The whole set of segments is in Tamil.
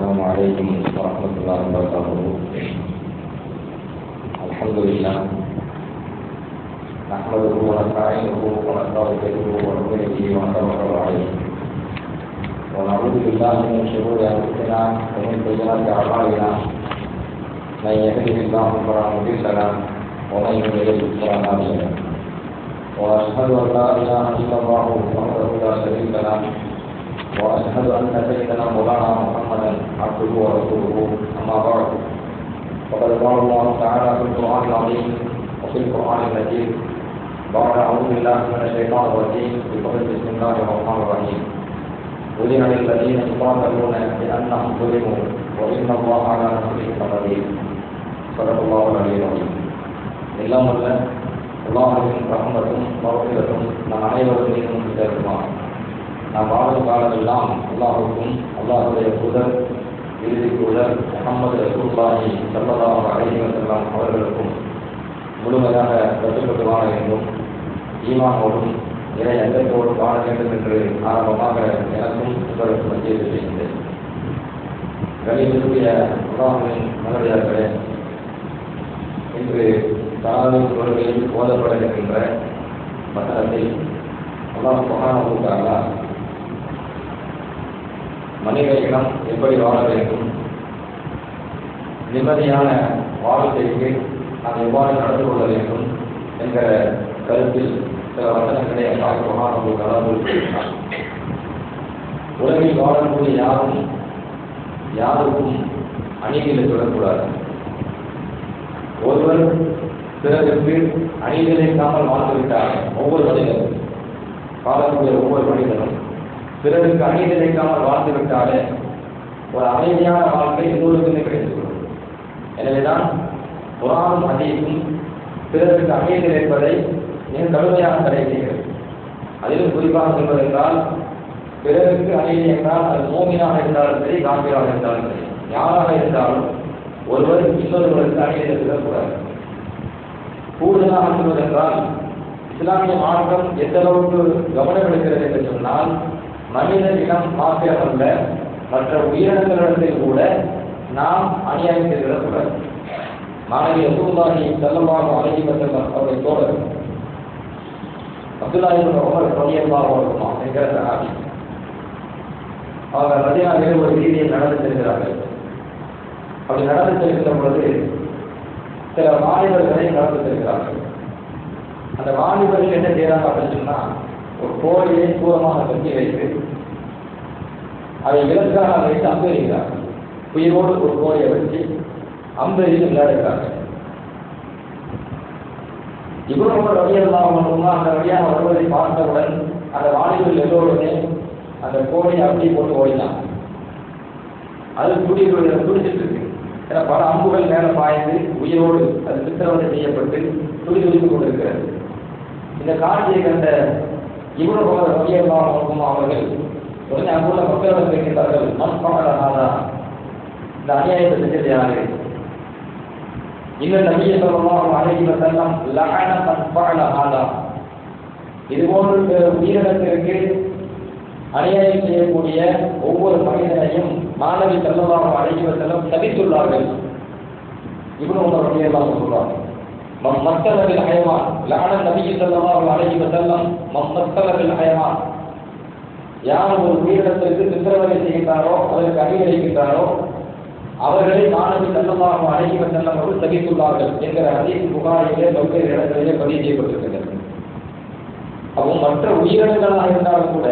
السلام عليكم ورحمة الله وبركاته. الحمد لله. نحمده ونستعينه ونستغفره ونؤمن ونتوكل عليه. ونعوذ بالله من شرور أنفسنا ومن سيئات أعمالنا. من يهده الله فلا مضل له ومن يضلل فلا هادي له. وأشهد أن لا إله إلا الله وحده لا شريك له. واشهد ان سيدنا مولانا محمدا عبده ورسوله اما بعد فقد قال الله تعالى في القران العظيم وفي القران المجيد بعد اعوذ بالله من الشيطان الرجيم بقول بسم الله الرحمن الرحيم أذن للذين يقاتلون بأنهم ظلموا وإن الله على نصرهم قدير صدق الله العلي العظيم எல்லாம் அல்ல அல்லாஹின் ரஹமத்தும் மௌபிரத்தும் நம் அனைவரும் மீதும் சேர்க்குமாறு நாம் வாழும் காலமெல்லாம் அல்லாஹுக்கும் அல்லாஹுடைய புதர் இறுதி தூதர் முகமது ரசூல்லாஹி சல்லதாக அலைஹி அவர்களுக்கும் முழுமையாக கட்டுப்பட்டு வாழ வேண்டும். ஈமானோடும் இறை அங்கத்தோடு வாழ வேண்டும் என்று ஆரம்பமாக எனக்கும் உங்களுக்கு மத்திய செய்கின்றேன் கணிதத்துடைய அல்லாஹுவின் மனதியார்களே இன்று தாராவின் கொள்கையில் போதப்பட இருக்கின்ற வசனத்தில் அல்லாஹ் மகானவுக்காக மனிதர்களிடம் எப்படி வாழ வேண்டும்? நிம்மதியான வாழ்க்கைக்கு நாம் எவ்வாறு நடந்து கொள்ள வேண்டும் என்கிற கருத்தில் சில வசனங்களை அல்லாஹ் மகானவுக்காக உலகில் வாழக்கூடிய யாரும் யாருக்கும் அநீதியில் தொடரக்கூடாது ஒருவர் பிறருக்கு அநீதியில்லாமல் வாழ்ந்துவிட்டார் ஒவ்வொரு மனிதரும் வாழக்கூடிய ஒவ்வொரு மனிதனும் பிறருக்கு அநீதி நினைக்காமல் வாழ்ந்து விட்டாலே ஒரு அமைதியான வாழ்க்கை இன்னொருக்குமே கிடைத்துவிடும். எனவேதான் புராணம் அதிகம் பிறருக்கு அநீதி நினைப்பதை மிக கடுமையாக தடை செய்கிறது. அதிலும் குறிப்பாக சொல்வதென்றால் பிறருக்கு அநீதி என்றால் அது மோமினாக இருந்தாலும் சரி காம்பீராக இருந்தாலும் சரி. யாராக இருந்தாலும் ஒருவர் இன்னொருவருக்கு அநீதி நினைக்கக்கூடாது கூடுதலாக சொல்வதென்றால் இஸ்லாமிய மார்க்கம் எந்த அளவுக்கு கவனம் எடுக்கிறது என்று சொன்னால் மனித இனம் மாத்திரமல்ல மற்ற உயிரினங்களிடத்தில் கூட நாம் அநியாயம் செய்துவிடக்கூடாது மாணவி ரசூல்லாஹி செல்லமாக அழகி வந்தவர் அவருடைய தோழர் அப்துல்லாஹி உமர் ரலியல்லாஹு இருக்குமா என்கிற சஹாபி அவர் மதினாவில் ஒரு வீதியை நடந்து செல்கிறார்கள். அப்படி நடந்து செல்கின்ற பொழுது சில வாலிபர்களை நடந்து செல்கிறார்கள். அந்த வாலிபர்கள் என்ன செய்யறாங்க அப்படின்னு சொன்னா கோழியை தூரமாக கட்டி வைத்து அதை இலக்காக வைத்து அம்பு எறிகிறார்கள் உயிரோடு ஒரு கோழியை வச்சு அம்பு எறிந்து விளையாடுகிறாங்க இவ்வளவு வழியெல்லாம் மட்டும்தான் அந்த வழியாக வருவதை பார்த்தவுடன் அந்த வாலிபர்கள் எல்லோருமே அந்த கோழியை அப்படி போட்டு ஓடினான் அது துடி துடிச்சிட்டு இருக்கு. ஏன்னா பல அம்புகள் மேலே பாய்ந்து உயிரோடு அது சித்திரவதை செய்யப்பட்டு துடி துடித்து கொண்டிருக்கிறது. இந்த காட்சியை கண்ட இவ்வளவு போல ரவியல்லாம் அவர்கள் உடனே அங்குள்ள மக்களிடம் கேட்கின்றார்கள் மண் பகலாதா இந்த அநியாயத்தை செஞ்சது யாரு? இன்னும் நபிய சொல்லலாம் அழகில செல்லம் லகன மண் பகலாதா இது உயிரினத்திற்கு அநியாயம் செய்யக்கூடிய ஒவ்வொரு மனிதனையும் மாணவி செல்லலாம் அழகில செல்லம் தவித்துள்ளார்கள். இவ்வளவு ஒன்று சொல்றாங்க من مثل بالحيوان لعن النبي صلى الله عليه وسلم من مثل بالحيوان யார் ஒரு உயிரினத்திற்கு சித்திரவதை செய்கின்றாரோ அதற்கு அணிவடைகின்றாரோ அவர்களை மாணவி செல்லமாக அழகி செல்லம் அவர்கள் தவித்துள்ளார்கள் என்கிற ஹதீஸ் புகாரிலே பல்வேறு இடங்களிலே பதிவு செய்யப்பட்டிருக்கிறது அப்போ மற்ற உயிரினங்களாக இருந்தாலும் கூட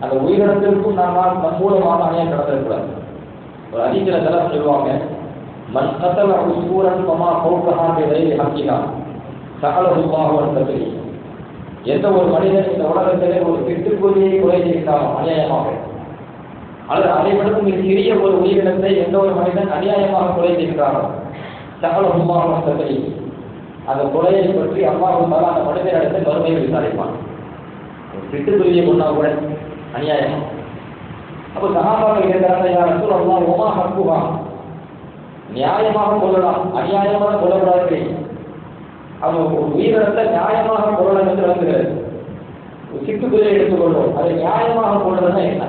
அந்த உயிரினத்திற்கும் நாம் மூலமாக அணியம் நடத்தக்கூடாது ஒரு அதிக தரம் சொல்லுவாங்க من قتل عصفورا فما فوقها بغير حقها سأله الله عن قتله எந்த ஒரு மனிதன் இந்த உலகத்திலே ஒரு சிட்டுக்குருவியை கொலை செய்கிறானோ அநியாயமாக அல்லது அதை விட மிக சிறிய ஒரு உயிரினத்தை எந்த ஒரு மனிதன் அநியாயமாக கொலை செய்கிறானோ சகல உமாவான கத்தலி அந்த கொலையை பற்றி அம்மாவும் தலா அந்த மனிதனிடத்தில் மறுமையை விசாரிப்பான் ஒரு சிட்டுக்குருவியை கொண்டா கூட அநியாயம் அப்போ சகாபாக்கள் கேட்கிறாங்க யார் அம்மா உமா ஹக்குவா நியாயமாக கொள்ளலாம் அநியாயமாக கொள்ளக்கூடாது. அவன் உயிரினத்தை நியாயமாக கொள்ளலாம் என்று விளங்குகிறது சிட்டுக்குதிரை எடுத்துக்கொள்வோம் அதை நியாயமாக கொள்வதுன்னா என்ன?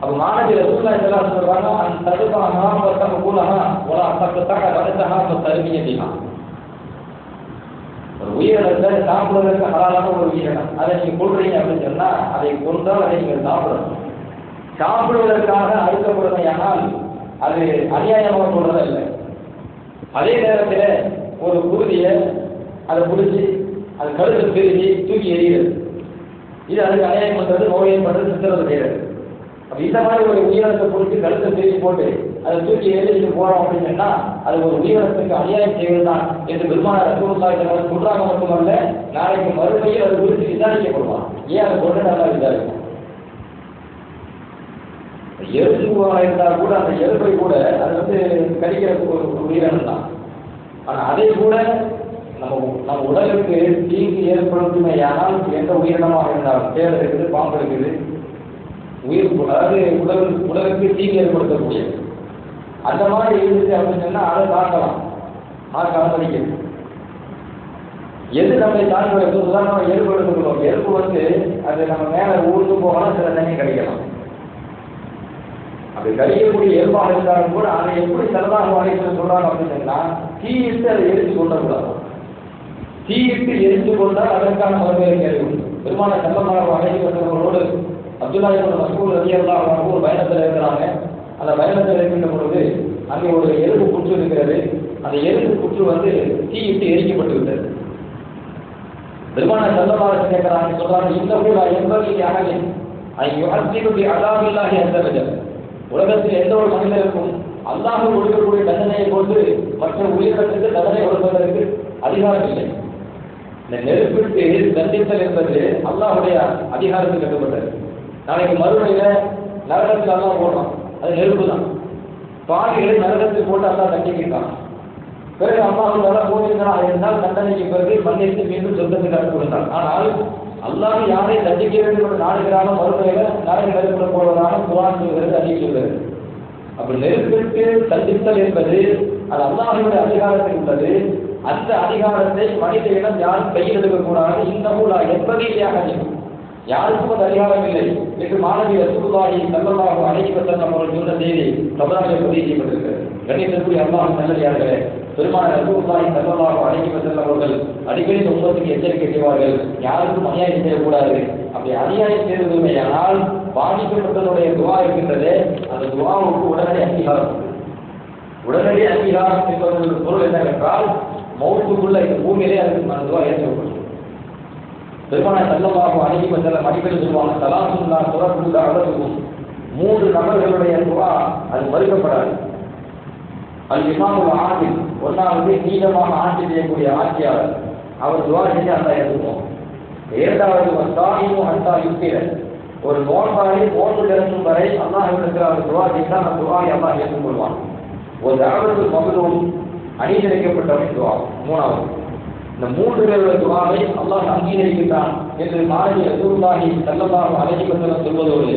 அப்ப மாணவி ரசூல்லா இதெல்லாம் சொல்றாங்க அந்த தடுப்பாக பத்தம் கூலமா ஒரு அப்பத்தக்காக வளர்த்தஹா தருமியதினா ஒரு உயிரினத்தை சாப்பிடுவதற்கு ஹலாலான ஒரு உயிரினம். அதை நீங்க கொள்றீங்க அப்படின்னு சொன்னா அதை கொண்டால் அதை நீங்கள் சாப்பிடணும் சாப்பிடுவதற்காக அறுக்கப்படுமையானால் அது அநியாயமாக கொள்றதல்ல அதே நேரத்தில் ஒரு குருதியை அதை பிடிச்சி அது கழுத்தை பிரிஞ்சு தூக்கி எறிகிறது. இது அதுக்கு அநியாயம் பண்றது நோயை பண்றது சித்திரத்தை செய்யறது. அப்ப இந்த மாதிரி ஒரு உயிரினத்தை பிடிச்சி கழுத்தை பிரிச்சு போட்டு அதை தூக்கி எரிஞ்சிட்டு போறோம் அப்படின்னு சொன்னா அது ஒரு உயிரினத்துக்கு அநியாயம் செய்வதுதான் என்று பெருமான ரசூலுல்லாஹி சொல்றாங்க மட்டுமல்ல நாளைக்கு மறுபடியும் அது குறித்து விசாரிக்கப்படுவான் ஏன் அதை கொண்டு நல்லா விசாரிக்கும் எறும்புவாக இருந்தால் கூட அந்த எறும்பை கூட அது வந்து கடிக்கிற ஒரு உயிரினம் தான். ஆனால் அதை கூட நம்ம நம்ம உடலுக்கு தீங்கு ஏற்படுத்துமையானால் எந்த உயிரினமாக இருந்தாலும் தேர் இருக்குது பாம்பு இருக்குது உயிர் அதாவது உடல் உடலுக்கு தீங்கு ஏற்படுத்தக்கூடியது. அந்த மாதிரி இருந்துச்சு அப்படின்னு சொன்னால் அதை தாக்கலாம். ஆக்க அனுமதிக்கிறது எது நம்மை தாங்க வைக்கும் உதாரணமாக எறும்பு எடுத்துக்கணும். எறும்பு வந்து அது நம்ம மேலே ஊர்ந்து போகலாம் சில தண்ணி கிடைக்கலாம். அப்படி கழியக்கூடிய இயல்பாக இருந்தாலும் கூட அதை எப்படி சரதாக வாங்கிட்டு சொல்றாங்க அப்படின்னு தீயிட்டு அதை எரித்து கொள்ளக்கூடாது தீயிட்டு எரித்து கொண்டால் அதற்கான மறுமையை கேள்வி பெருமான சம்பந்தமாக அழைச்சி வந்தவர்களோடு அப்துல்லா இவங்க மசூல் ரதியல்லா அவங்க ஒரு பயணத்தில் இருக்கிறாங்க. அந்த பயணத்தில் இருக்கின்ற பொழுது அங்கே ஒரு எறும்பு புற்று இருக்கிறது. அந்த எறும்பு புற்று வந்து தீயிட்டு எரிக்கப்பட்டு விட்டது. பெருமான சல்லமாக கேட்கிறாங்க சொல்றாங்க இந்த கூட எண்பது யாகின் ஐயோ அதாபில்லாஹி அந்த உலகத்தில் எந்த ஒரு மனிதருக்கும் அல்லாஹ் கொடுக்கக்கூடிய தண்டனையை கொண்டு மற்ற உயிரினத்துக்கு தண்டனை கொடுப்பதற்கு அதிகாரம் இல்லை. இந்த நெருப்பிற்கு தண்டித்தல் என்பது அல்லாஹுடைய அதிகாரத்தில் கட்டுப்பட்டது. நாளைக்கு மறுமையில நரகத்தில் அல்லா போடுறான். அது நெருப்பு தான் பாவிகளை நரகத்தில் போட்டு அல்லா தண்டிக்கிட்டான் பிறகு அம்மா நல்லா போயிருந்தான் இருந்தால் தண்டனைக்கு பிறகு மன்னித்து மீண்டும் சொந்தத்துக்கு அனுப்பி கொடுத்தான் ஆனால் அல்லாஹ் யாரை தண்டிக்க வேண்டும் என்று நாடுகிறானோ மறுமையில நரக நெருப்புல போடுவதான குரான் சொல்கிறது அதிகம் சொல்கிறது. அப்படி நெருப்பிற்கு தண்டித்தல் என்பது அது அல்லாஹினுடைய அதிகாரத்தில் உள்ளது. அந்த அதிகாரத்தை மனித இனம் யாரும் கையில் எடுக்கக்கூடாது. இந்த மூலா எப்படியாக யாருக்கும் அது அதிகாரம் இல்லை என்று மாணவி ரசூலுல்லாஹி ஸல்லல்லாஹு அலைஹி வஸல்லம் அவர்கள் சொன்ன செய்தி தவறாக பதிவு செய்யப்பட்டிருக்கிறது. கணிதக்கூடிய அல்லாஹ் நல்லதார்களே பெருமான ரசூலுல்லாஹி ஸல்லல்லாஹு அலைஹி வஸல்லம் அவர்கள் அடிக்கடி இந்த எச்சரிக்கை செய்வார்கள். யாருக்கும் அநியாயம் செய்யக்கூடாது. அப்படி அநியாயம் செய்வதுமே ஆனால் பாதிக்கப்பட்டவருடைய துவா இருக்கின்றதே அந்த துவாவுக்கு உடனடி அங்கீகாரம். உடனடி அங்கீகாரம் என்பதற்கு பொருள் என்னவென்றால் மௌத்துக்குள்ள இந்த பூமியிலே அதுக்கு அந்த துவா ஏற்றப்படும். பெருமான செல்லமாக அணுகி செல்ல அடிக்கடி சொல்லுவாங்க தலாசுல்லா துறப்புள்ள அளவுக்கும் மூன்று நபர்களுடைய துவா அது மறுக்கப்படாது. அது இமாமுல் ஆண்டில் ஒன்றாவது நீளமாக ஆட்சி செய்யக்கூடிய ஆட்சியாளர். அவர் துவா செஞ்சு அந்த இருக்கும். இரண்டாவது தாயும் அந்தா யுத்திரன் ஒரு நோன்பாளி நோன்பு திறக்கும் வரை அல்லாஹ் இருக்கிற துவா செய்தால் அந்த துவாவை அல்லாஹ் ஏற்றுக்கொள்வான். ஒரு அளவுக்கு மகளும் அணிந்திருக்கப்பட்டவன் துவா. மூணாவது இந்த மூன்று பேருடைய துவாவை அல்லாஹ் அங்கீகரிக்கின்றான் என்று மாணவி ரசூலுல்லாஹி ஸல்லல்லாஹு அலைஹி வஸல்லம் சொல்வதோடு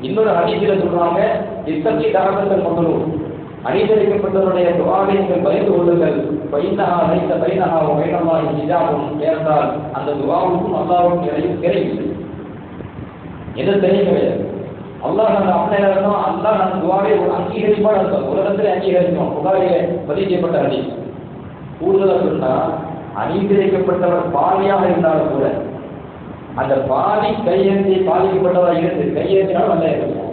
இன்னொரு ஹதீஸில் சொல்றாங்க இத்தகைய தகவல்கள் மகளும் அணிந்திருக்கப்பட்டவருடைய துவாவை நீங்கள் பயந்து கொள்ளுங்கள். பைனஹா லைத்த பைனஹா வைனல்லாஹி ஹிஜாபும் சேர்ந்தால் அந்த துவாவுக்கும் அல்லாவுக்கும் இடையில் கிடைக்கிறது எது எந்த அல்லாஹ் அந்த அம்மையாரும் அல்லாஹ் அந்த துவாவை ஒரு அங்கீகரிப்பான அர்த்தம் உலகத்தில் அங்கீகரிக்கணும். புகாரிலே பதிவு செய்யப்பட்ட கூடுதலாக சொன்னா அணிந்திருக்கப்பட்டவர் பாலியாக இருந்தாலும் கூட அந்த பாலி கையேந்தி பாதிக்கப்பட்டவராக இருந்து கையெழுத்தினால் நல்ல இருக்கும்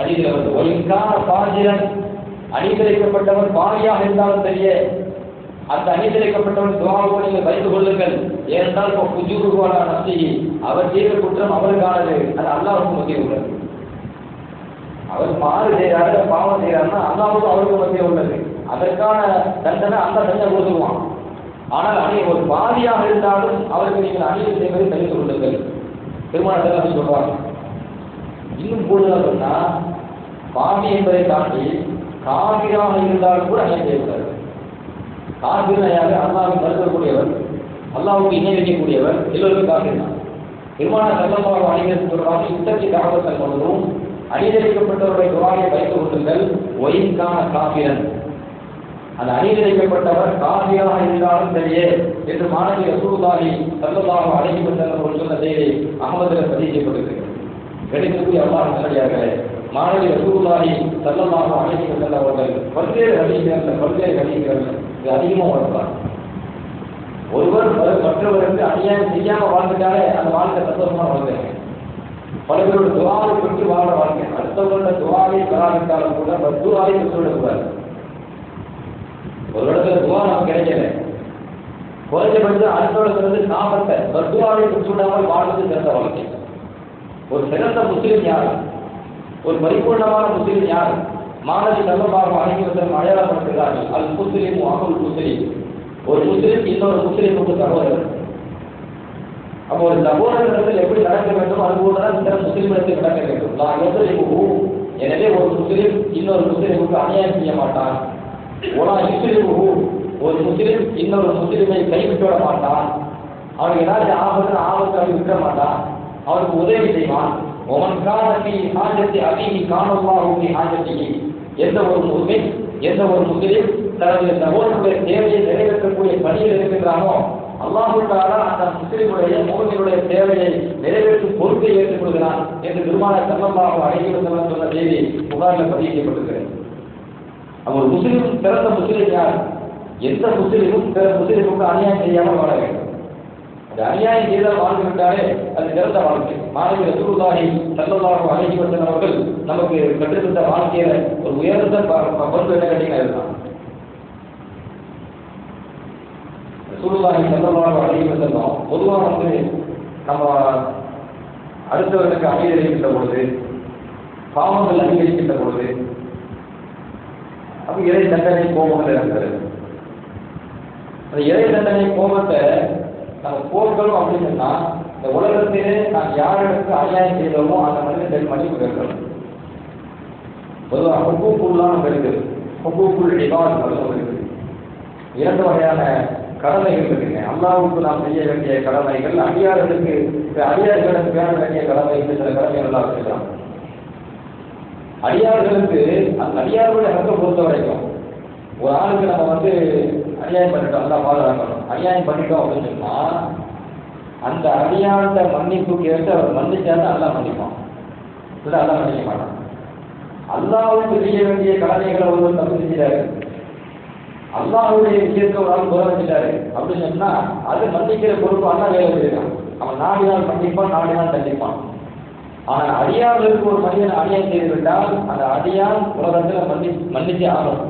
அதில் வந்து ஒழுங்கான பாஜிரன் அணிந்திருக்கப்பட்டவர் பாலியாக இருந்தாலும் தெரிய அந்த அணிந்திருக்கப்பட்டவன் துவாவோ நீங்கள் வைத்துக் கொள்ளுங்கள். ஏனென்றால் இப்போ புஜூருவான நம்பி அவர் செய்த குற்றம் அவருக்கானது. அது அல்லாவுக்கு மத்திய உள்ளது. அவர் மாறு செய்கிறாரு பாவம் செய்கிறாருன்னா அல்லாவுக்கும் அவருக்கும் மத்திய உள்ளது. அதற்கான தண்டனை அந்த தண்டனை கொடுத்துருவான். ஆனால் அணி ஒரு பாதியாக இருந்தாலும் அவருக்கு நீங்கள் அணிய செய்வதை தெரிந்து கொள்ளுங்கள். பெருமாள் அப்படி சொல்றாங்க. இன்னும் கூடுதலாக சொன்னா பாவி என்பதை தாண்டி காவிராக இருந்தாலும் கூட அணிய செய்யக்கூடாது காவிராக அல்லாவை மறுக்கக்கூடியவர் அல்லாவுக்கு இணை வைக்கக்கூடியவர் எல்லோருக்கும் காவிரி தான். திருமண செல்லமாக அணிகள் சொல்றாங்க இத்தகைய காவல்கள் கொண்டதும் அணிதரிக்கப்பட்டவருடைய துவாயை வைத்துக் கொள்ளுங்கள். ஒயின்கான காவிரன் அந்த அணிவிரைக்கப்பட்டவர் காசியாக இருந்தாலும் சரியே என்று மாணவி ரசூலுல்லாஹி ஸல்லல்லாஹு அலைஹி வஸல்லம் அவர்கள் சொன்ன செய்தி அகமதில் பதிவு செய்யப்பட்டிருக்கிறது கிடைக்கக்கூடிய அல்லாஹ் நல்லடியார்களே மாணவி ரசூலுல்லாஹி ஸல்லல்லாஹு அலைஹி வஸல்லம் அவர்கள் பல்வேறு ஹதீஸ்கள் பல்வேறு ஹதீஸ்கள் இது அதிகமாக வளர்ப்பார் ஒருவர் மற்றவருக்கு அநியாயம் செய்யாம வாழ்ந்துட்டாலே அந்த வாழ்க்கை சந்தோஷமா வாழ்ந்தாங்க பல பேரோட துவாவை பெற்று வாழ வாழ்க்கை அடுத்தவர்களோட துவாவை பெறாவிட்டாலும் கூட துவாவை பெற்றுவிடக்கூடாது. ஒரு இடத்துல துவா நமக்கு கிடைக்கல. குறைஞ்சபட்சம் அடுத்தவர்களுக்கு சாபத்தை பத்துவாவை பெற்றுவிடாமல் வாழ்வது சிறந்த வாழ்க்கை. ஒரு சிறந்த முஸ்லீம் யார்? ஒரு பரிபூர்ணமான முஸ்லீம் யார்? மாணவி சர்வமாக அனைவரும் அடையாளப்படுத்துகிறார்கள். அது முஸ்லீம் அகுல் முஸ்லீம். ஒரு முஸ்லீம் இன்னொரு முஸ்லீமுக்கு சகோதரர். அப்போ ஒரு சகோதரத்தில் எப்படி நடக்க வேண்டும்? அதுபோலதான் சில முஸ்லீம்களுக்கு நடக்க வேண்டும். நான் எப்படி எனவே ஒரு முஸ்லீம் இன்னொரு முஸ்லீமுக்கு அநியாயம் செய்ய மாட்டான் ஓனா முஸ்லீமுக்கு ஒரு முஸ்லீம் இன்னொரு முஸ்லீமை கைவிட்டுவிட மாட்டான் அவனுக்கு ஏதாச்சும் ஆபத்து ஆபத்து அவன் விட்டுற மாட்டான் அவனுக்கு உதவி செய்வான். ஒமன் காலத்தி ஆஜத்தை அபிஹி காணவாஹி ஆஜத்திகி எந்த ஒரு முஸ்லிம் எந்த ஒரு முஸ்லிம் தனது சகோதரனுடைய தேவையை நிறைவேற்றக்கூடிய பணியில் இருக்கின்றானோ அல்லாஹு அந்த முஸ்லிமுடைய மோகனுடைய தேவையை நிறைவேற்றும் பொறுப்பை ஏற்றுக் கொள்கிறான் என்று பெருமான சல்லல்லாஹு அலைஹி சொன்ன செய்தி புகாரில் பதிவு செய்யப்பட்டிருக்கிறது ஒரு முஸ்லீம் பிறந்த முஸ்லீம் யார்? எந்த முஸ்லீமும் பிற முஸ்லீமுக்கு அநியாயம் செய்யாமல் வாழ வேண்டும். அது அநியாயம் செய்தால் வாழ்ந்து விட்டாலே அது சிறந்த வாழ்க்கை. மாணவி ரசூலுல்லாஹி ஸல்லல்லாஹு அலைஹி வஸல்லம் அவர்கள் நமக்கு கற்றுத்தந்த வாழ்க்கையில ஒரு உயர்ந்த ப- பண்பு என்ன கேட்டீங்கன்னா இதுதான். ரசூலுல்லாஹி ஸல்லல்லாஹு அலைஹி வஸல்லம் பொதுவாக வந்து நம்ம அடுத்தவர்களுக்கு அங்கீகரிக்கின்ற பொழுது பாவங்கள் அங்கீகரிக்கின்ற பொழுது அப்ப இறை தண்டனை கோபங்கள் இருக்கிறது அந்த இறை தண்டனை கோபத்தை நம்ம போக்கணும் அப்படின்னு சொன்னா இந்த உலகத்திலே நாம் யாருக்கு அநியாயம் செய்தோமோ அந்த மனிதன் மன்னிப்பு கேட்கணும். பொதுவாக ஹுக்கூக்குள்ளான இருக்குது ஹுக்கூக்குள் டிபால் இருக்குது இரண்டு வகையான கடமைகள் இருக்குங்க. அல்லாவுக்கு நாம் செய்ய வேண்டிய கடமைகள் அடியார்களுக்கு அடியார்களுக்கு பேண வேண்டிய கடமைகள் சில கடமைகள் எல்லாம் வச்சிருக்கலாம் அடியார்களுக்கு அந்த அடியார்களுடைய ஹக்கை பொறுத்த வரைக்கும் ஒரு ஆளுக்கு நம்ம வந்து அநியாயம் பண்ணிட்டோம் நல்லா பாதுகாக்கணும். அநியாயம் பண்ணிட்டோம் அப்படின்னு சொன்னா அந்த அடியாண்ட மன்னிப்பு கேட்டு அவர் மன்னிச்சாரு அல்லா மன்னிப்பான். இல்லை அல்லா மன்னிக்க மாட்டான். அல்லாவுக்கு செய்ய வேண்டிய கடமைகளை ஒருவர் தப்பு செஞ்சிட்டாரு. அல்லாவுடைய விஷயத்தை ஒரு ஆள் குறை வச்சுட்டாரு. அப்படின்னு சொன்னா அது மன்னிக்கிற பொறுப்பு அல்லா வேலை செய்யலாம் அவன் நாடினால் மன்னிப்பான் நாடினால் தண்டிப்பான். ஆனால் அடியார்களுக்கு ஒரு மனிதன் அநியாயம் செய்துவிட்டால் அந்த அடியான் உலகத்தில் மன்னி மன்னிச்சு ஆகும்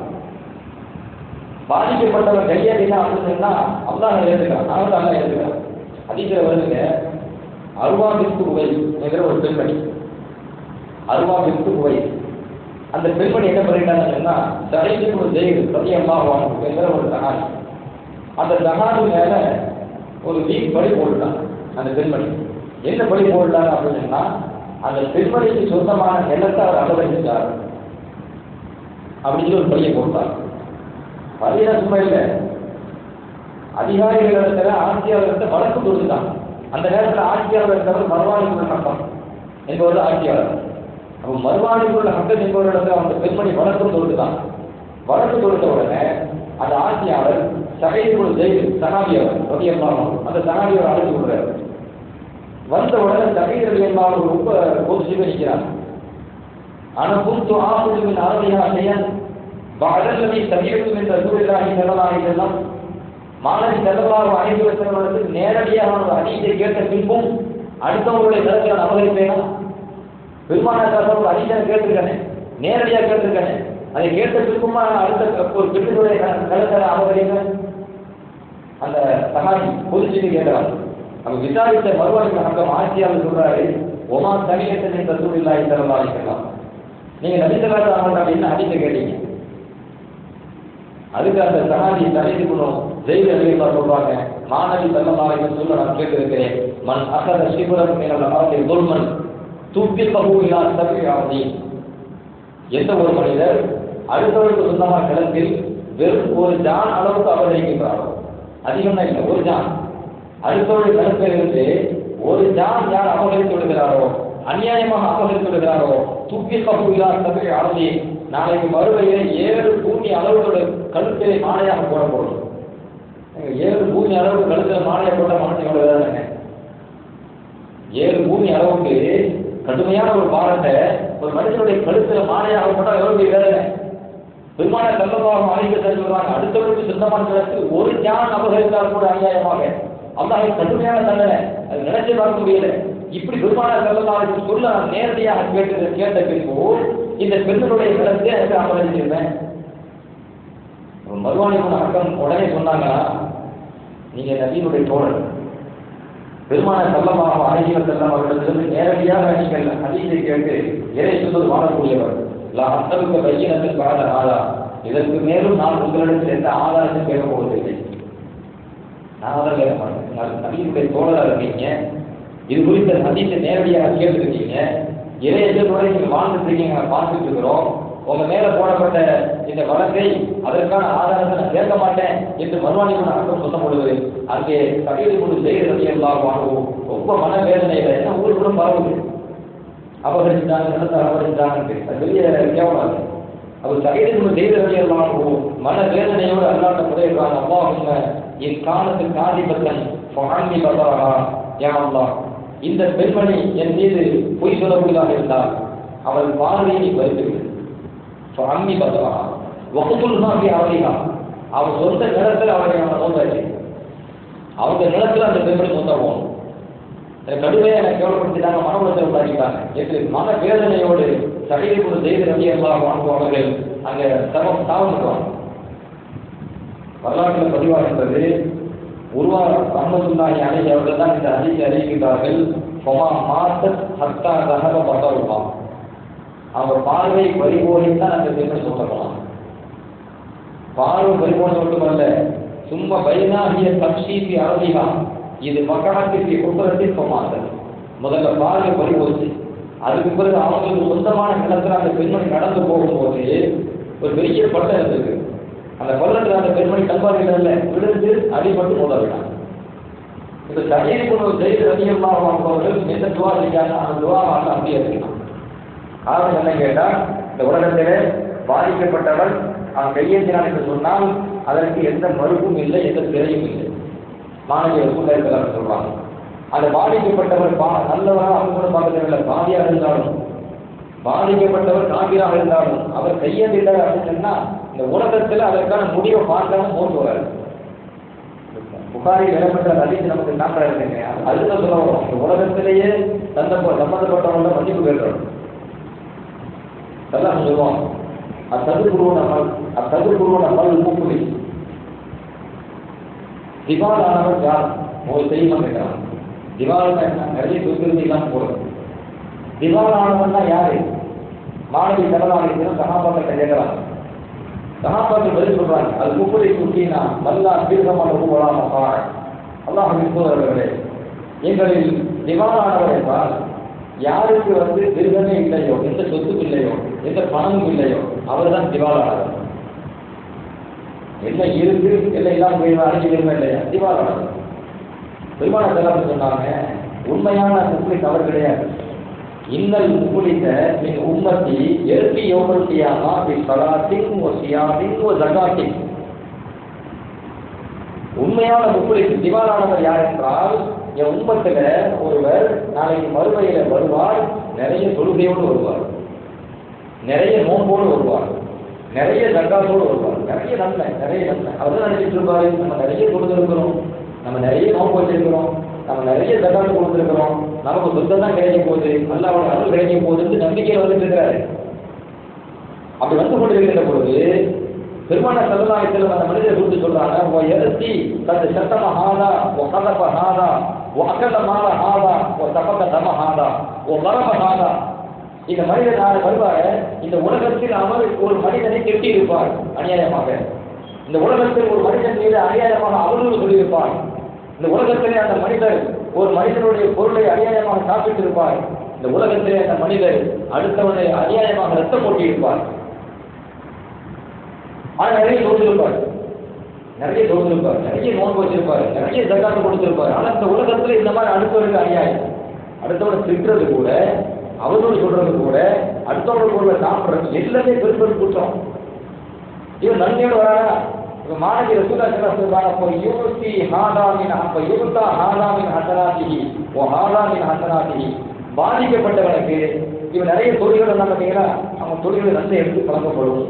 பாதிக்கப்பட்டவர் கையடினா அப்படின்னு சொன்னா அவதான் எழுதுகிறான் நான் வந்து அல்லா எழுதுகிறான் அதிக வருதுங்க அருவா பிஸ்து உவை என்கிற ஒரு பெண்மணி. அருவா பிஸ்து உவை அந்த பெண்மணி என்ன பண்ணிட்டாங்கன்னு சொன்னா சரைக்கு ஒரு ஜெயில் சத்தியம்மா என்கிற ஒரு சகாரி அந்த சகாரி மேல ஒரு வீக் படி போட்டுட்டாங்க அந்த பெண்மணி. என்ன படி போட்டுட்டாங்க அப்படின்னு சொன்னா அந்த பெண்மணிக்கு சொந்தமான நிலத்தை அவர் அனுபவிச்சார். அப்படின்னு சொல்லி ஒரு பையன் கொடுத்தார் பையனா சும்மா இல்லை. அதிகாரிகளிடத்துல ஆட்சியாளர்கிட்ட வழக்கு கொடுத்துட்டான் அந்த நேரத்தில் ஆட்சியாளர் இருந்தவர் மறுவாணிக்குள்ள சட்டம் என்பவர் ஆட்சியாளர். அப்போ மறுவாணிக்குள்ள சட்டம் என்பவரிடத்துல அந்த பெண்மணி வழக்கு கொடுத்துட்டான் வழக்கு கொடுத்த உடனே அந்த ஆட்சியாளர் சகைக்குள் ஜெயில் சகாபியவர் ரவி அந்த சகாபியவர் அழைத்து கொடுக்குறாரு வந்த உடனே தகையர்கள் என்பார்கள் ரொம்ப கோஷிக்கிறார் ஆனால் புத்து ஆசிரியமின் அறவையா செய்யன். வடலவி தகையர்கள் என்ற சூழலாகி செல்லலாம் இதெல்லாம் மாணவி செல்லலாம் அணிந்து செல்வதற்கு நேரடியாக அடியத்தை கேட்ட பின்பும் அடுத்தவங்களுடைய கருத்துல அபகரிப்பேனா? பெருமான சார் அடியத்தை கேட்டிருக்கானே நேரடியாக கேட்டிருக்கானே. அதை கேட்ட பின்புமா அடுத்த ஒரு பெண்ணுடைய கருத்துல அபகரிப்பேன் அந்த சகாய் பொதுச்சிட்டு கேட்கிறார். நம்ம விசாரித்த மறுவாழ்வு அங்கம் ஆட்சியாளர் சொல்றாரு ஒமா தனியத்தை என்ற சூழ்நிலை தரலாம் அளிக்கலாம் நீங்க நபிசல்லாத அவங்கள்ட்ட என்ன அடிக்க கேட்டீங்க? அதுக்கு அந்த சகாதி தலைக்கணும் ஜெயில் அலிகா சொல்றாங்க மாணவி செல்லமாக சொல்ல நான் கேட்டிருக்கிறேன் மண் அகத சிபுரம் என்ற அவருடைய தொல்மன் தூக்கி பகுதியா தப்பி எந்த ஒரு மனிதர் அடுத்தவருக்கு சொந்தமாக நிலத்தில் வெறும் ஒரு ஜான் அளவுக்கு அவதரிக்கின்றாரோ? அதிகம் இல்லை ஒரு ஜான். அடுத்தவருடைய நிலத்தில் இருந்து ஒரு ஜான் யார் அபகரித்து விடுகிறாரோ அநியாயமாக அபகரித்து விடுகிறாரோ தூக்கி பகுதியா தப்பி அழகி நாளைக்கு மறுவையில ஏழு பூமி அளவுகளோட கழுத்திலே மாலையாக போடப்படும். ஏழு பூமி அளவுக்கு கழுத்தில் மாலையை போட்ட மனசு எவ்வளவு ஏழு பூமி அளவுக்கு கடுமையான ஒரு பாரத்தை ஒரு மனிதனுடைய கழுத்தில் மாலையாக போட்டால் எவ்வளவு பெரிய பெருமான செல்லமாக அறிக்கை சொல்றாங்க அடுத்தவர்களுக்கு சொந்தமான ஒரு ஜான் அபகரித்தால் கூட அநியாயமாக. அல்லாஹை கடுமையான தண்டனை. அது நினைச்சு பார்க்க முடியல. இப்படி பெருமான செல்லமாக சொல்ல நான் நேரடியாக கேட்டு கேட்ட பின்பு இந்த பெண்களுடைய நிலத்தை எனக்கு அபகரிச்சிருந்தேன் மருவாணி அக்கம் உடனே சொன்னாங்கன்னா நீங்க நபியினுடைய தோழர். பெருமான செல்லமாக ஆகியவர் செல்லம் அவர்களிடத்திலிருந்து நேரடியாக நீங்கள் அதிகத்தை கேட்டு இறை சொல்வது வாழக்கூடியவர். லா அத்தலுக்கு பையனத்தில் கால ஆதா இதற்கு மேலும் நான் உங்களிடத்தில் எந்த ஆதாரத்தை கேட்க போவதில்லை. நான் அதை கேட்க மாட்டேன். நான் தோழராக இருக்கீங்க. இது குறித்த ஹதீஸை நேரடியாக கேட்டுருக்கீங்க இறை எதிர்ப்போட நீங்கள் வாழ்ந்துட்டு இருக்கீங்க நாங்கள் பார்த்துட்டு இருக்கிறோம். உங்க மேல போடப்பட்ட இந்த வழக்கை அதற்கான ஆதாரத்தை நான் சேர்க்க மாட்டேன் என்று நான் அர்த்தம் சொல்ல பொழுது அங்கே தகையில் கொண்டு செய்கிறது எல்லாம் வாங்குவோம் ரொம்ப மனவேதனையில என்ன ஊருக்குள்ள பரவுது. அபகரிச்சுட்டாங்க நிலத்தை அபகரிச்சுட்டாங்க அது பெரிய கேவலம் அவர் தகையில் கொண்டு செய்கிறது எல்லாம் மன வேதனையோடு அல்லாட்ட முறையிடுறாங்க. அப்பா அவங்க என் காலத்தில் காதிபத்தன் பகாண்டி பத்தாரா ஏன் இந்த பெண்மணி என் மீது பொய் சொல்லக்கூடியதாக இருந்தால் அவள் பார்வையை வருகிறது அம்மி பத்தவா வகுப்புல் மாஃபி அவரிகா அவன் சொந்த நிலத்தில் அவரை அவனை நோந்தாச்சு அவங்க நிலத்தில் அந்த பெண்மணி நோந்தா போகணும் கடுமையாக எனக்கு கேவலப்படுத்திட்டாங்க மன உலகத்தை உண்டாக்கிட்டாங்க. என்று மன வேதனையோடு சடையை கொண்டு செய்த ரவி எல்லாம் வாங்குவார்கள் அங்கே சமம் தாவம் பண்ணுவாங்க வரலாற்றில் பதிவாகின்றது உருவா ரஹமத்துல்லாஹி அலைஹி அவர்கள் தான் இந்த அதிக அறிவிக்கிறார்கள். ஃபமா மாத்தத் ஹத்தா தஹப பதருமா அவங்க பார்வை பறிபோடித்தான் அந்த பெண்ணை சொல்லலாம் பார்வை பறிபோடு மட்டுமல்ல சும்மா பைனாகிய தப்சீசி அரபிகா இது மக்களாட்சி குற்றத்தின் சொன்னார்கள் முதல்ல பார்வை பறிபோச்சு. அதுக்கு பிறகு அவங்களுக்கு சொந்தமான நிலத்துல அந்த பெண்மணி நடந்து போகும்போது ஒரு பெரிய பட்டம் இருந்தது. அந்த பள்ளத்துல அந்த பெண்மணி கல்வாரிகள் விழுந்து அடிபட்டு மூடவிட்டான் இந்த தண்ணீர் கொண்டு செய்து அதிகமாக வாழ்பவர்கள் எந்த துவா செய்யாங்க அந்த துவா வந்து அப்படியே இருக்கலாம் காரணம் என்ன கேட்டா இந்த உலகத்திலே பாதிக்கப்பட்டவர் அவன் கையேற்றினான் என்று சொன்னால் அதற்கு எந்த மறுப்பும் இல்லை எந்த பிழையும் இல்லை. மாணவியர் இருக்கிறார் சொல்வாங்க. அந்த பாதிக்கப்பட்டவர் பா நல்லவராக அவங்க கூட பார்க்க பாதியாக இருந்தாலும் பாதிக்கப்பட்டவர் காங்கிராக இருந்தாலும் அவர் கையேந்திட்டார் அப்படின்னு சொன்னா இந்த உலகத்துல அதற்கான முடிவை பார்க்காம போட்டு வராது புகாரி இடம்பெற்ற நதிக்கு நமக்கு சான்றா இருக்குங்க அதுதான் சொல்ல வரும் இந்த உலகத்திலேயே தந்த சம்பந்தப்பட்டவங்கள மன்னிப்பு கேட்கிறோம். அதெல்லாம் சொல்லுவோம். அத்தகுருவன மல் அத்தகுருவன மல் மூக்குடி திவாலானவர் யார்? ஒரு செய்யமா கேட்கிறான் திவால் நிறைய சுத்திருந்து இல்லாம திவாலானவன் தான் யாரு? மாணவி கடலாளர்கள் சகாபாக்கள் கேட்கிறாங்க? சகாபாக்கள் பதில் சொல்றாங்க. அது முப்பதை சுட்டினா மல்லா தீர்க்கமான போலாம் பாரு அல்லாஹ் விசுவர்களே எங்களில் திவாலானவர் என்றால் யாருக்கு வந்து திருகமே இல்லையோ எந்த சொத்தும் இல்லையோ எந்த பணமும் இல்லையோ அவர் தான் திவாலானவர். என்ன இருக்கு எல்லாம் இல்லாமல் போய் அழைக்கிறோமே இல்லையா? திவாலானவர். பெருமான சொன்னாங்க உண்மையான முஸ்லிம் அவர் கிடையாது. இன்னல் முகுலித மின் உம்மத்தி எழுப்பி யோகத்தியாமா பி சலாத்தின் ஓ சியாமின் ஓ ஜகாத்தின். உண்மையான முக்குலித்து திவாலானவர் யார் என்றால் என் உம்மத்தில் ஒருவர் நாளைக்கு மறுமையில வருவார் நிறைய தொழுகையோடு வருவார். நிறைய நோம்போடு வருவார். நிறைய ஜக்காத்தோடு வருவார். நிறைய நன்மை நிறைய நன்மை. அவர் நினைச்சிட்டு இருப்பாரு? நம்ம நிறைய கொடுத்துருக்கிறோம் நம்ம நிறைய நோம்பு வச்சிருக்கிறோம். நம்ம நிறைய ஜக்காத்து கொடுத்துருக்கிறோம். நமக்கு சொத்தை தான் கிடைக்க போகுது. நல்லா அவன் அருள் கிடைக்க போகுதுன்னு நம்பிக்கையில் வந்துட்டு இருக்கிறாரு அப்படி வந்து கொண்டிருக்கிற பொழுது பெருமான சமுதாயத்தில் அந்த மனிதர் குறித்து சொல்றாங்க ஓ எழுத்தி தது சத்தம ஹாதா ஓ கதப்ப ஹாதா ஓ அகல மாத ஹாதா ஓ தப்பக்க தம ஹாதா ஓ வரப ஹாதா. இந்த மனிதர் நான் வருவார் இந்த உலகத்தில் அவர் ஒரு மனிதனை கெட்டி இருப்பார் அநியாயமாக. இந்த உலகத்தில் ஒரு மனிதன் மீது அநியாயமாக அவர்கள் சொல்லி இந்த உலகத்திலே அந்த மனிதர் ஒரு மனிதனுடைய பொருளை அநியாயமாக சாப்பிட்டிருப்பார். இந்த உலகத்திலே அந்த மனிதர் அடுத்தவனை அநியாயமாக ரத்தம் போட்டியிருப்பார் ஆனால் நிறைய தோற்றிருப்பார் நிறைய தோற்றிருப்பார் நிறைய நோன்பு வச்சிருப்பார். நிறைய ஜக்காத்து கொடுத்திருப்பார். ஆனால் இந்த உலகத்துல இந்த மாதிரி அடுத்தவருக்கு அநியாயம். அடுத்தவனை திட்டுறது கூட அவரோடு சொல்றது கூட அடுத்தவங்க பொருளை சாப்பிடுறது எல்லாமே பெரும் பெரும் குற்றம் இவன் நன்மையோடு வரானா? மாணவி ரசூலா யூசி ஹாதாமின் அப்ப யூத்தா ஹாதாமின் ஹசனாதிஹி ஓ ஹாதாமின் ஹசனாதிஹி பாதிக்கப்பட்டவனுக்கு இவன் நிறைய தொழில்கள் எல்லாம் பார்த்தீங்கன்னா அவன் தொழில்கள் நன்மை எடுத்து பழக்கப்படும்.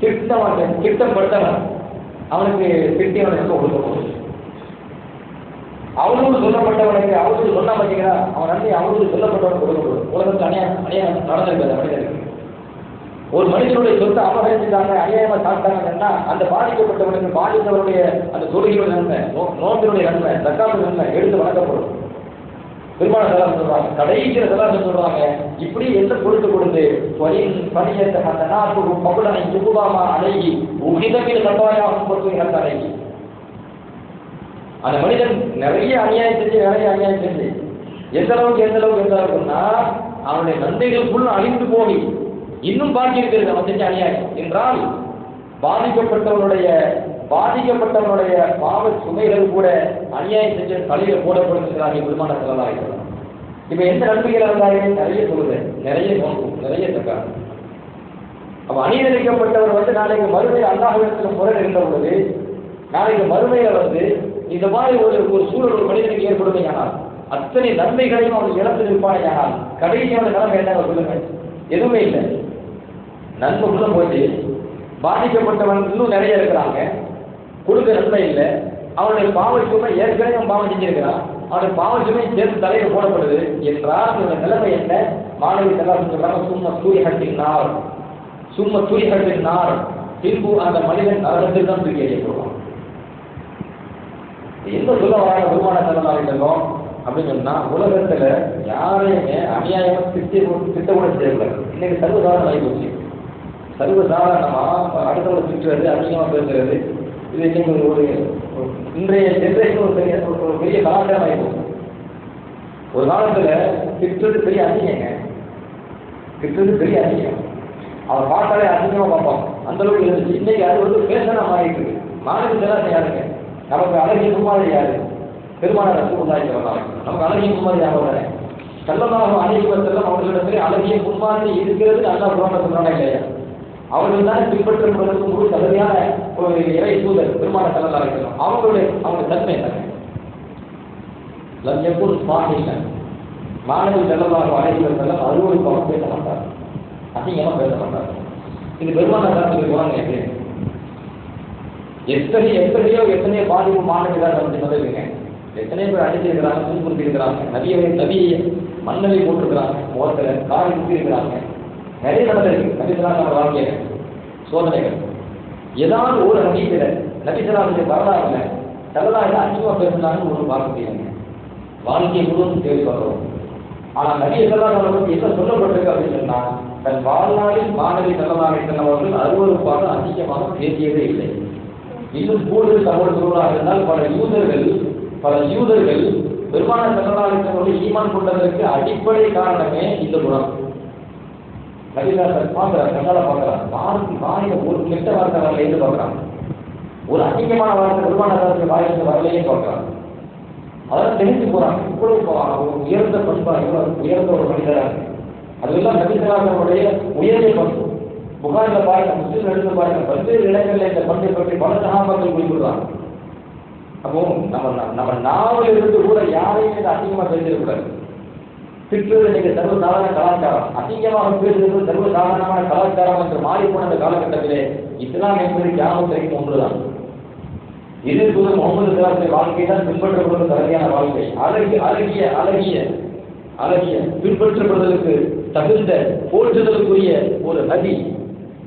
திருத்தம் படுத்தவன் அவனுக்கு திட்டி அவனுக்கு கொடுக்கப்படும் அவனோடு சொல்லப்பட்டவனுக்கு அவருக்கு சொன்னா பார்த்தீங்கன்னா அவன் நன்மை அவருக்கு சொல்லப்பட்டவனுக்கு கொடுக்கப்படும் உலகத்தில் தனியாக அநியாயம் நடந்திருக்கிறது மனிதனுக்கு ஒரு மனிதனுடைய சொத்தை அபகரிச்சுட்டாங்க அநியாயமா சாப்பிட்டாங்கன்னா அந்த பாதிக்கப்பட்டவனுக்கு பாதித்தவருடைய அந்த தொழுகையோட நன்மை நோ- நோன்பினுடைய நன்மை தக்காத்து நன்மை எடுத்து வழங்கப்படும் பெருமான செலவு சொல்றாங்க கடைசியில செலவு சொல்றாங்க இப்படி எந்த கொடுத்து கொடுத்து பணியின் பணியத்தை அந்த நாட்டு பகுடனை சுகுதாமா அழகி உகிதமில் கட்டாயம் பொறுத்து இறந்த அழகி அந்த மனிதன் நிறைய அநியாயம் செஞ்சு நிறைய அநியாயம் செஞ்சு எந்த அளவுக்கு எந்த அளவுக்கு எந்த அளவுக்குன்னா அவனுடைய நன்மைகளுக்குள்ள அழிந்து போகி இன்னும் பாக்கி இருக்கிறது அவன் செஞ்ச அநியாயம். என்றால் பாதிக்கப்பட்டவனுடைய பாதிக்கப்பட்டவனுடைய பாவ சுமைகள் கூட அநியாயம் செஞ்ச தலையில போடப்படுகிறார்கள் பெருமான செல்லலாம் இப்ப எந்த நன்மைகள் இருந்தாலும் நிறைய சொல்லுவேன் நிறைய நோக்கு நிறைய தக்காரு அப்ப அநீதிக்கப்பட்டவர் வந்து நாளைக்கு மறுமை அல்லாஹிடத்தில் இருந்த பொழுது நாளைக்கு மறுமையில வந்து இந்த மாதிரி ஒரு ஒரு சூழல் ஒரு மனிதனுக்கு ஏற்படுமையானால் அத்தனை நன்மைகளையும் அவன் இழந்து நிற்பானையானால் கடைசியான நிலைமை என்ன சொல்லுங்க. எதுவுமே இல்லை. நன்மை போயிட்டு போச்சு பாதிக்கப்பட்டவன் இன்னும் நிறைய இருக்கிறாங்க. கொடுக்க நன்மை இல்லை. அவனுடைய பாவ சுமை ஏற்கனவே அவன் பாவம் செஞ்சிருக்கிறான். அவனுடைய பாவ சுமை சேர்த்து தலையில் போடப்படுது என்றால் இந்த நிலைமை என்ன? மாணவி செல்லாம் சொல்றாங்க சும்மா சூரியகத்தின் நாள் சும்மா சூரியகத்தின் நாள் பின்பு அந்த மனிதன் நரகத்தில் தான் தூக்கி எறியப்படுவான் எந்த சொல்ல வராங்க பெருமான செல்லலாம் அப்படின்னு சொன்னா உலகத்துல யாரையுமே அநியாயமா திட்டி திட்ட கூட செய்யக்கூடாது. இன்னைக்கு சர்வசாதாரணம் ஆகி போச்சு. சர்வசாதாரணமா அடுத்தவங்களை திட்டுறது அதிகமா பேசுறது இது நீங்கள் ஒரு ஒரு இன்றைய ஜென்ரேஷன் ஒரு பெரிய ஒரு பெரிய கலாச்சாரம் ஆகிப்போம் ஒரு காலத்துல திட்டுறது பெரிய அதிகங்க திட்டுறது பெரிய அதிகம் அவன் பார்த்தாலே அதிகமா பார்ப்பான். அந்த அளவுக்கு இருந்துச்சு. இன்னைக்கு அது வந்து பேசனா மாறிட்டு இருக்கு. மாநில யாருங்க நமக்கு அழகிய குமாரி யாரு? பெருமான ரசூல்லாய் சொல்லலாம் நமக்கு அழகிய குமாரி யாரும் தானே? செல்லமாக அழகிய செல்லம் அவர்களிடத்திலே அழகிய குமாரி இருக்கிறது நல்லா புராணம் சொல்றாங்க இல்லையா? அவர்கள் தான் பின்பற்றப்படுவதற்கு முழு தகுதியான ஒரு இறை தூதர் பெருமான செல்லலாம் இருக்கணும் அவங்களுடைய அவங்க தன்மை என்ன? லம் எப்போது மாணவி செல்லமாக அழகிய செல்லம் அறுவருக்காக பேச மாட்டார் அதிகமாக பேச மாட்டார் இது பெருமான காலத்துக்கு போனாங்க எப்படி எத்தனை எத்தனையோ எத்தனையோ பாதிப்பு மாணவிகள் நடந்து சொல்லிருக்கீங்க எத்தனை பேர் அடிச்சிருக்கிறாங்க துன்புறுத்தி இருக்கிறாங்க நபியை நபியை மண்ணலை போட்டிருக்கிறாங்க முகத்துல காரை குத்தி இருக்கிறாங்க நிறைய நடந்திருக்கு நபிசலா நம்ம வாழ்க்கைய சோதனைகள். ஏதாவது ஒரு நபியில நபிசலாவுடைய வரலாறுல செல்லலாக அச்சுவா பேசினாங்கன்னு ஒன்று பார்க்க முடியாங்க வாழ்க்கை முழுவதும் தேடி வர்றோம் ஆனால் நபி எல்லாம் என்ன சொல்லப்பட்டிருக்கு அப்படின்னு சொன்னால் தன் வாழ்நாளில் மாணவி செல்லலாக செல்லவர்கள் அறுவருப்பாக அதிகமாக பேசியதே இல்லை. இன்னும் கூடுதல் தமிழ் பொருளாக இருந்தால் பல யூதர்கள் பல யூதர்கள் பெருமான செல்லலாக ஈமான் கொண்டதற்கு அடிப்படை காரணமே இந்த குணம். நபிதாசர் பார்க்கிறார் கண்ணால பார்க்கிறார். வார்த்தை வாயில ஒரு கெட்ட வார்த்தை வரலைன்னு பார்க்கிறான் ஒரு அதிகமான வார்த்தை பெருமான வாயிலிருந்து வரலையே பார்க்கிறான் அதெல்லாம் தெரிஞ்சு போறாங்க. இவ்வளவு பா- ஒரு உயர்ந்த பண்பா இவ்வளவு உயர்ந்த ஒரு மனிதராக இருக்கு. அதெல்லாம் நபிசலாசனுடைய உயர்ந்த பண்பு. புகாரில் பாருங்க முஸ்லீம் எடுத்து பாருங்க பல்வேறு இடங்களில் இந்த பண்பை பற்றி பல சகாபாக்கள் குறிப்பிடுறாங்க அப்போ நம்ம நம்ம நாவல் இருந்து கூட யாரையும் இதை அதிகமா பேசிடக்கூடாது இன்னைக்கு சர்வசாதாரண கலாச்சாரம் அதிகமாக பேசுறது சர்வசாதாரணமான கலாச்சாரம் என்று மாறிப்போன அந்த காலகட்டத்திலே இஸ்லாம் என்பது கியாமத் கிடைக்கும் ஒன்றுதான். இது தூதர் முகமது சலாத்துடைய வாழ்க்கை தான் பின்பற்றப்படுவது தகுதியான வாழ்க்கை. அழகிய அழகிய அழகிய அழகிய பின்பற்றப்படுவதற்கு தகுந்த போற்றுதலுக்குரிய ஒரு நதி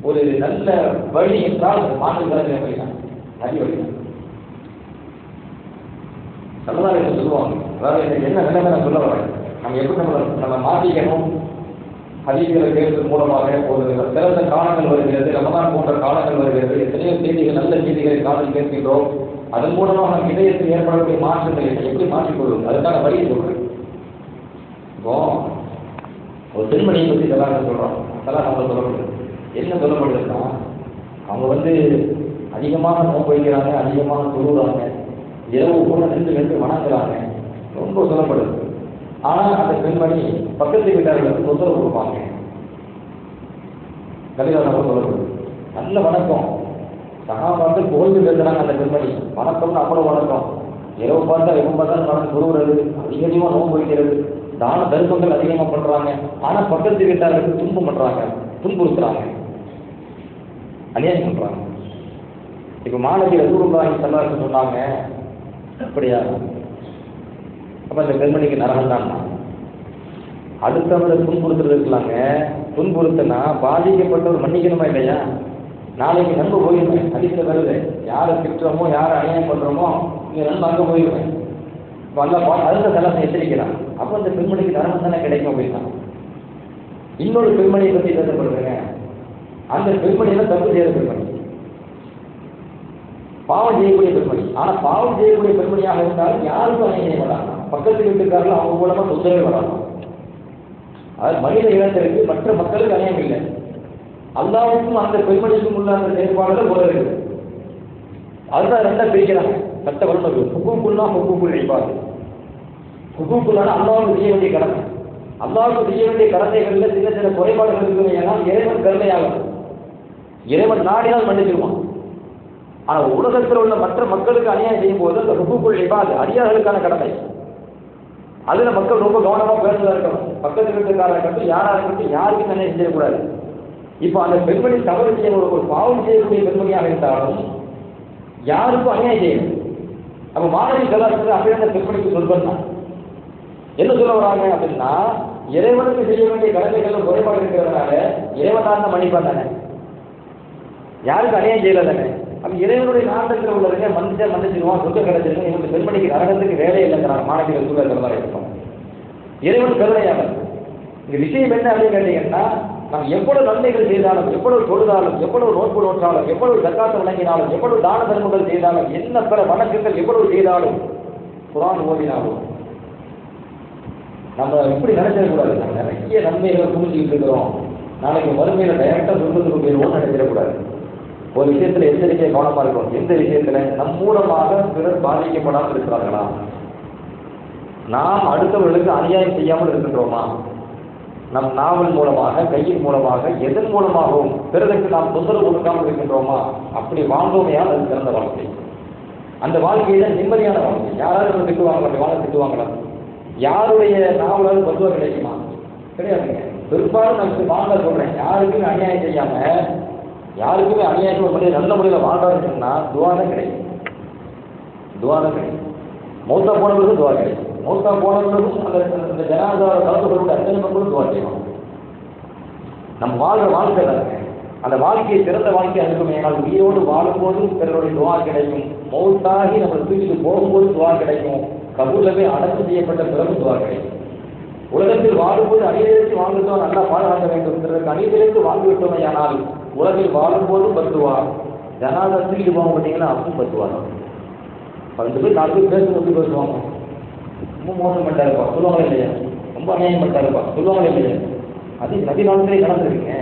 ஒரு நல்ல வழி என்றால் மாற்று தலைமை வழிதான் நதி வழிதான் சமுதாயத்தை சொல்லுவாங்க அதாவது என்ன நிலைமை சொல்ல வரேன் நம்ம எப்படி நம்ம நம்ம மாற்றிக்கணும்? ஹதீஸ்களை கேட்பதன் மூலமாக ஒரு சிறந்த காலங்கள் வருகிறது ரமதான் போன்ற காலங்கள் வருகிறது எத்தனையோ செய்திகள் நல்ல செய்திகளை காலம் கேட்கின்றோம். அதன் மூலமாக நம்ம இதயத்தில் ஏற்படக்கூடிய மாற்றங்களை எப்படி மாற்றிக்கொள்ளும் அதுக்கான வழியை சொல்றேன் இப்போ ஒரு பெண்மணியை பற்றி இதெல்லாம் சொல்கிறோம் அதெல்லாம் நம்ம சொல்லப்படுது என்ன சொல்லப்படுதுன்னா அவங்க வந்து அதிகமாக நோக்கு வைக்கிறாங்க அதிகமாக தொழுகிறாங்க இரவு கூட நின்று நின்று வணங்குறாங்க. ரொம்ப சொல்லப்படுது. ஆனால் அந்த பெண்மணி பக்கத்து வீட்டார்களுக்கு தொந்தரவு கொடுப்பாங்க. கலிதாசம் சொல்லப்படுது நல்ல வணக்கம். சகாபாத்து கோயில் பேசுறாங்க அந்த பெண்மணி. வணக்கம்னு அவ்வளவு வணக்கம். இரவு பார்த்தா இரவு பார்த்தா நடந்து குருவுறது அதிகமாக நோம்பு வைக்கிறது தான தர்மங்கள் அதிகமாக பண்ணுறாங்க ஆனால் பக்கத்து வீட்டார்களுக்கு துன்பம் பண்ணுறாங்க துன்புறுத்துறாங்க. அநியாயம் பண்ணுறாங்க இப்போ மாணவி ரசூலுல்லாஹி ஸல்லல்லாஹு சொன்னாங்க அப்படியா? அப்போ அந்த பெண்மணிக்கு நரகம் தான். அடுத்தவரை துன்புறுத்துறது இருக்கலாங்க. துன்புறுத்தினா பாதிக்கப்பட்டவர் மன்னிக்கணுமா இல்லையா? நாளைக்கு நம்ப போயிடுவேன் அதிக வருது யாரை திட்டுறோமோ யாரை அநியாயம் பண்ணுறோமோ இங்கே நம்ப அங்கே போயிடுவேன் இப்போ அல்ல அடுத்த தலத்தை எச்சரிக்கிறான் அப்போ அந்த பெண்மணிக்கு நரகம் தானே கிடைக்கும் அப்படின்னா. இன்னொரு பெண்மணியை பற்றி பேசப்படுறேங்க. அந்த பெண்மணியெல்லாம் தப்பு செய்கிற பெண்மணி. பாவம் செய்யக்கூடிய பெண்மணி. ஆனால் பாவம் செய்யக்கூடிய பெண்மணியாக இருந்தாலும் யாருக்கும் அநியாயம் செய்ய மாட்டாங்க. பக்கத்து வீட்டுக்காரர்கள் அவங்க மூலமா தொந்தரவு வராங்க. அது மனித இனத்திற்கு மற்ற மக்களுக்கு அநியாயம் இல்லை. அல்லாவுக்கும் அந்த பெண்மணிக்கும் உள்ள அந்த செயல்பாடுகள் போல இருக்குது அதுதான் ரெண்டா பிரிக்கிறாங்க. சட்ட வல்லுநர்கள். ஹுக்குக்குள்ளா ஹுக்குக்குள் இபாது. ஹுக்குக்குள்ளான அல்லாவுக்கு செய்ய வேண்டிய கடமை. அல்லாவுக்கு செய்ய வேண்டிய கடமைகளில் சின்ன சின்ன குறைபாடுகள் இருக்குது ஏன்னா இறைவன் கருணையாகும் இறைவன் நாடினால் மன்னிச்சிருவான். ஆனால் உலகத்தில் உள்ள மற்ற மக்களுக்கு அநியாயம் செய்யும் போது அந்த ஹுக்குக்குள் இபாது அடியார்களுக்கான கடமை. அதுல மக்கள் ரொம்ப கவனமா பேசுறதா இருக்கணும். பக்கத்து வீட்டுக்காரா இருக்கட்டும் யாரா இருக்கட்டும் யாருக்கும் தண்ணி செய்யக்கூடாது இப்போ அந்த பெண்மணி தவறு செய்ய ஒரு பாவம் செய்யக்கூடிய பெண்மணியாக இருந்தாலும் யாருக்கும் அநியாயம் செய்யணும் நம்ம மாணவி கலாச்சாரம் அப்படியே அந்த பெண்மணிக்கு சொல்பந்தான் என்ன சொல்ல வராங்க அப்படின்னா இறைவனுக்கு செய்ய வேண்டிய கடமைகள் குறைபாடு இருக்கிறதுனால இறைவன் தான் மன்னிப்பான் தானே. யாருக்கு அநியாயம் செய்யல தானே. அப்போ இறைவனுடைய நாட்டத்தில் உள்ளவங்க மன்னிச்சா மன்னிச்சிருவான் சொத்து கிடைச்சிருக்கும் இவங்க பெண்மணிக்கு நரகத்துக்கு வேலை இல்லைங்கிறாங்க மாணவிகள் சூழல் மாதிரி இருக்கும். இறைவன் கருணையாளர் இந்த விஷயம் என்ன அப்படின்னு கேட்டீங்கன்னா நாம் எவ்வளவு நன்மைகள் செய்தாலும் எவ்வளவு தொழுதாலும் எவ்வளவு நோன்பு நோற்றாலும் எவ்வளவு தக்காத்து வழங்கினாலும் எவ்வளவு தான தர்மங்கள் செய்தாலும் என்ன பிற வணக்கங்கள் எவ்வளவு செய்தாலும் குரான் ஓதினாலும் நம்ம எப்படி நினைச்சிடக்கூடாது நம்ம நிறைய நன்மைகளை புரிஞ்சுக்கிட்டு இருக்கிறோம். நாளைக்கு மறுமையில டைரக்டா சொல்றதுக்கு போயிருவோம் நினைச்சிடக்கூடாது ஒரு விஷயத்துல எச்சரிக்கை கவனமா இருக்கும் எந்த விஷயத்துல? நம் மூலமாக பிறர் பாதிக்கப்படாமல் இருக்கிறார்களா? நாம் அடுத்தவர்களுக்கு அநியாயம் செய்யாமல் இருக்கின்றோமா? நம் நாவல் மூலமாக கையின் மூலமாக எதன் மூலமாகவும் பிறருக்கு நாம் தொந்தரவு கொடுக்காமல் இருக்கின்றோமா? அப்படி வாழ்ந்தோமையால் அது சிறந்த வாழ்க்கை. அந்த வாழ்க்கையில நிம்மதியான வாழ்க்கை. யாராவது நம்ம திட்டுவாங்களா? அப்படி வாழ திட்டுவாங்களா? யாருடைய நாவலாவது பத்துவா கிடைக்குமா? கிடையாதுங்க. பெரும்பாலும் நமக்கு வாங்க சொல்றேன். யாருக்கும் அநியாயம் செய்யாம யாருக்குமே அநியாயம் பண்ணி நல்ல முறையில் வாழ்றாருன்னா சொன்னா துவா தான் கிடைக்கும். துவா கிடைக்கும். மௌத்தா போனவர்களுக்கும் துவா கிடைக்கும். மௌத்தா போனவர்களுக்கும் அந்த அந்த ஜனாதார கலந்துகளுடைய அத்தனை மக்களும் துவா செய்வாங்க. நம்ம வாழ்ற வாழ்க்கை அந்த வாழ்க்கையை சிறந்த வாழ்க்கை அனுப்புமே ஆனால் உயிரோடு வாழும்போது பிறருடைய துவா கிடைக்கும். மௌத்தாகி நம்ம தூக்கிட்டு போகும்போது துவா கிடைக்கும். கபூர்ல அடக்கு செய்யப்பட்ட பிறகு துவா கிடைக்கும். உலகத்தில் வாழும்போது அநீதிக்கு வாழ்ந்துட்டோம் நல்லா பாதுகாக்க வேண்டும். பிறருக்கு அநீதிக்கு வாழ்ந்து விட்டோமே ஆனால் உலகில் வாழும்போதும் பத்துவா ஜனாதா தூக்கிட்டு போக மாட்டீங்கன்னா அப்பவும் பத்துவா தான் பத்து பேர் நாலு பேர் பேசும்போது பேசுவாங்க? ரொம்ப மோசம் பண்ணிட்டாருப்பா சொல்லுவாங்களே இல்லையா? ரொம்ப அநியாயம் பண்ணிட்டாருப்பா சொல்லுவாங்களே இல்லையா? அது நபி நாளத்திலே நடந்திருக்குங்க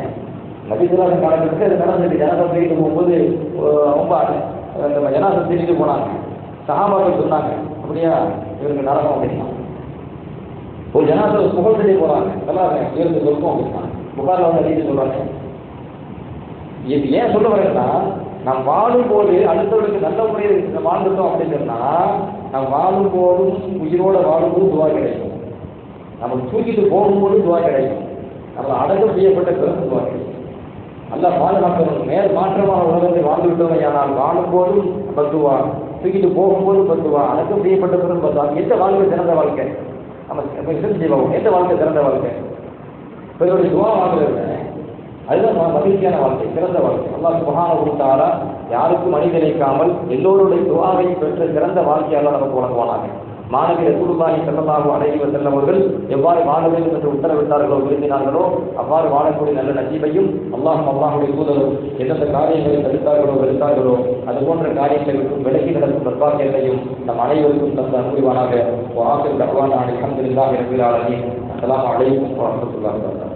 நபி சொல்லாத காலத்துக்கு அது நடந்திருக்கு. ஜனதா தூக்கிட்டு போகும்போது ரொம்ப அந்த ஜனாதா தூக்கிட்டு போனாங்க. சகாபாக்கள் சொன்னாங்க அப்படியா இவருக்கு நடக்கும் அப்படின்னா. ஒரு ஜனாதா புகழ்ந்துட்டே போறாங்க. நல்லா இவருக்கு சொர்க்கம் அப்படின்னா. புகாரில் வந்து நீதி சொல்றாங்க. இது ஏன் சொல்ல வரேன்னா நாம் வாழும்போது அடுத்தவர்களுக்கு நல்ல முறையில் வாழ்ந்துட்டோம் அப்படின்னு சொன்னா நாம் வாழும்போதும் உயிரோட வாழும்போது துவா கிடைக்கும். நம்ம தூக்கிட்டு போகும்போது துவா கிடைக்கும். நம்ம அடக்கம் செய்யப்பட்ட பிறகு துவா கிடைக்கும். நல்லா பாதுகாக்கணும். மேல் மாற்றமான உலகத்தை வாழ்ந்து விட்டோம் ஆனால் வாழும்போதும் பத்துவா. தூக்கிட்டு போகும்போது பத்துவா. அடக்கம் செய்யப்பட்ட பிறகு பத்துவா. எந்த வாழ்க்கை சிறந்த வாழ்க்கை? நம்ம நம்ம செய்வோம்? எந்த வாழ்க்கை சிறந்த வாழ்க்கை? பிறருடைய துவா வாங்குறது அதுதான் மகிழ்ச்சியான வாழ்க்கை சிறந்த வாழ்க்கை. அல்லாஹ் சுபகான கொடுத்தாரா யாருக்கும் அணி நினைக்காமல் எல்லோருடைய துவாவை பெற்ற சிறந்த வாழ்க்கையால் நமக்கு வழங்குவானாங்க மாணவி ரசூலுல்லாஹி ஸல்லல்லாஹு அலைஹி வஸல்லம் அவர்கள் எவ்வாறு வாழ வேண்டும் என்று உத்தரவிட்டார்களோ விரும்பினார்களோ அவ்வாறு வாழக்கூடிய நல்ல நஜீபையும் அல்லாஹும் அல்லாஹுடைய தூதரும் எந்தெந்த காரியங்களை தடுத்தார்களோ வெறுத்தார்களோ அது போன்ற காரியங்களுக்கும் விலகி நடக்கும் நற்பாக்கியத்தையும் நம் அனைவருக்கும் தந்த அனுபவிவானாக வாசல் தகவான அலமதுல்லாஹி ரபில் ஆலமீன். அதெல்லாம் அலைக்கும் வரஹ்மத்துல்லாஹி வபரகாத்துஹு.